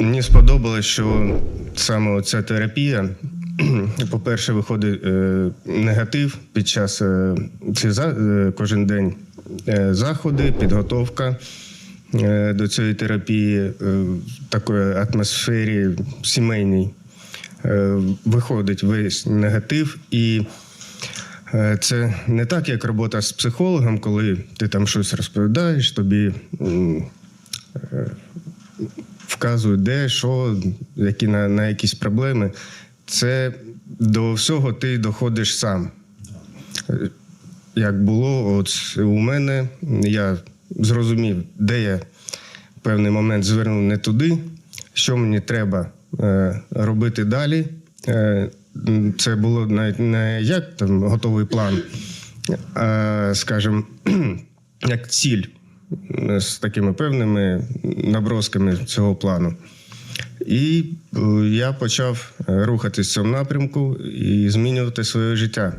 Мені сподобалось, що саме ця терапія, по-перше, виходить е, негатив під час е, е, кожен день заходи, підготовка до цієї терапії в такої атмосфері сімейній. Виходить весь негатив і. Це не так, як робота з психологом, коли ти там щось розповідаєш, тобі вказують, де, що, які на, на якісь проблеми. Це до всього ти доходиш сам. Як було, от у мене, я зрозумів, де я певний момент звернув не туди, що мені треба е, робити далі. Е, це було навіть не як там готовий план, а, скажімо, як ціль з такими певними набросками цього плану. І е, я почав е, рухатись в цьому напрямку і змінювати своє життя.